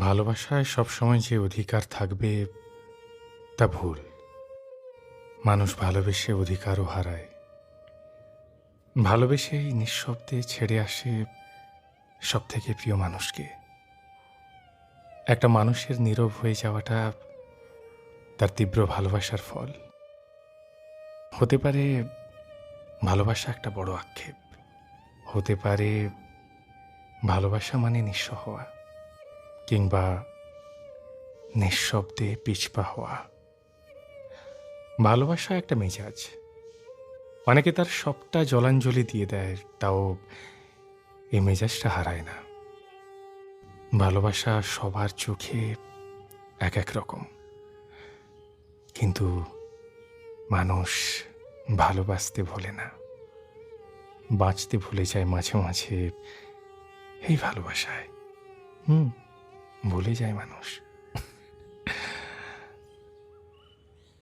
ভালোবাসায় সবসময় যে অধিকার থাকবে, তা ভুল। মানুষ ভালোবেসে অধিকারও হারায়। ভালোবেসেই নিঃশব্দে ছেড়ে আসে সব থেকে প্রিয় মানুষকে। একটা মানুষের নীরব হয়ে যাওয়াটা তার তীব্র ভালোবাসার ফল। হতে পারে ভালোবাসা একটা বড় আক্ষেপ। হতে পারে ভালোবাসা মানে নিঃস্ব হওয়া। কিংবা নিঃশব্দে পিছপা হওয়া। ভালোবাসা একটা মেজাজ। অনেকে তার সবটা জলাঞ্জলি দিয়ে দেয়, তাও এই মেজাজটা হারায় না। ভালোবাসা সবার চোখে এক এক রকম। কিন্তু মানুষ ভালোবাসতে ভোলে না। বাঁচতে ভুলে যায় মাঝে মাঝে এই ভালোবাসায়। হুম। ভুলে যায় মানুষ